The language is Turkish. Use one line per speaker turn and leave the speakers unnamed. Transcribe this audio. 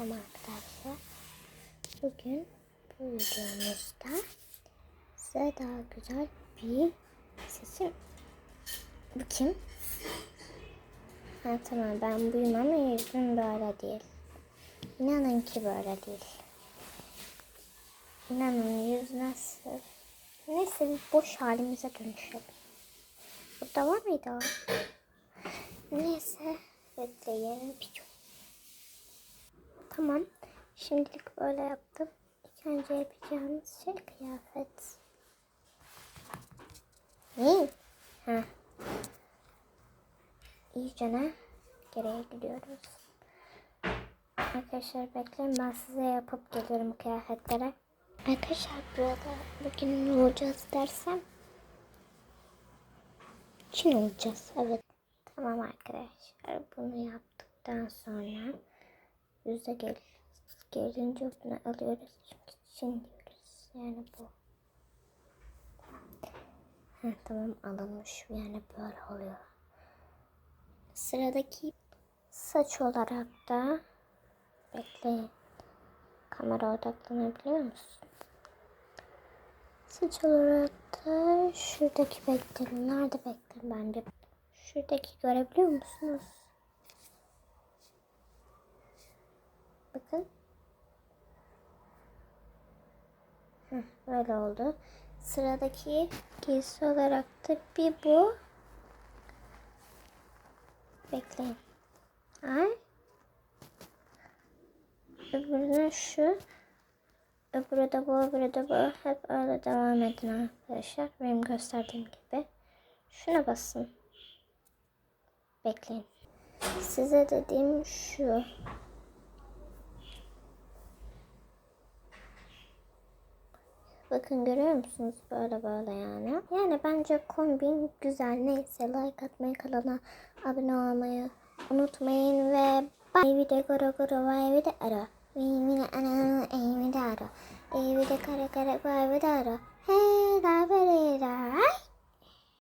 Tamam arkadaşlar. Bugün bu videomuzda size daha güzel bir sesim. Bu kim? Ha tamam ben buyum ama yüzüm böyle değil. İnanın ki böyle değil. İnanın yüz nasıl? Neyse bir boş halimize dönüşelim. Burada var mıydı o? Neyse bekleyelim. Piço. Tamam. Şimdilik böyle yaptım. İlk önce yapacağımız şey kıyafet. Ne? Ha. İyicene geriye gidiyoruz. Arkadaşlar bekleyin ben size yapıp geliyorum kıyafetlere. Arkadaşlar burada bugün ne olacağız dersem Çin olacağız. Evet. Tamam arkadaşlar bunu yaptıktan sonra yüze gel gelince bunu alıyoruz çünkü diyoruz. Yani bu. Ha, tamam alınmış yani böyle oluyor. Sıradaki saç olarak da bekleyin. Kamera odaklanabiliyor musun? Saç olarak da şuradaki bekleyin. Nerede bekleyin bence? Şuradaki görebiliyor musunuz? Bakın. Heh, böyle oldu. Sıradaki giysi olarak da bir bu. Bekleyin. Ay. Öbürüne şu. Öbürü de bu, öbürü de bu. Hep öyle devam edin arkadaşlar. Benim gösterdiğim gibi. Şuna basın. Bekleyin. Size dediğim şu. Bakın görüyor musunuz? Böyle böyle yani. Yani bence kombin güzel. Neyse like atmayı, kanala abone olmayı unutmayın ve bye. Evde goro goro ve evde ara. Evde ana evde ara. Evde kare kare ve evde ara. Hey, da, da, da.